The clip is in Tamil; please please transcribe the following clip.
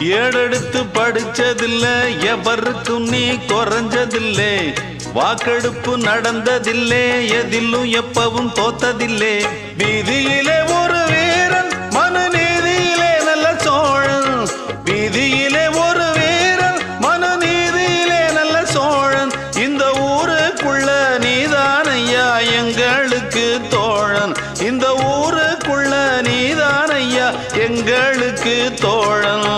ஏடெடுத்து படிச்சதில்ல எவருக்கும் நீ குறைஞ்சதில்லை. வாக்கெடுப்பு நடந்ததில்லை எதிலும் எப்பவும் தோத்ததில்லை. வீதியிலே ஒரு வீரன் மனுநீதியிலே நல்ல சோழன். வீதியிலே ஒரு வீரன் மனுநீதியிலே நல்ல சோழன். இந்த ஊருக்குள்ள நீதான் ஐயா எங்களுக்கு தோழன். இந்த ஊருக்குள்ள நீதான் ஐயா எங்களுக்கு தோழன்.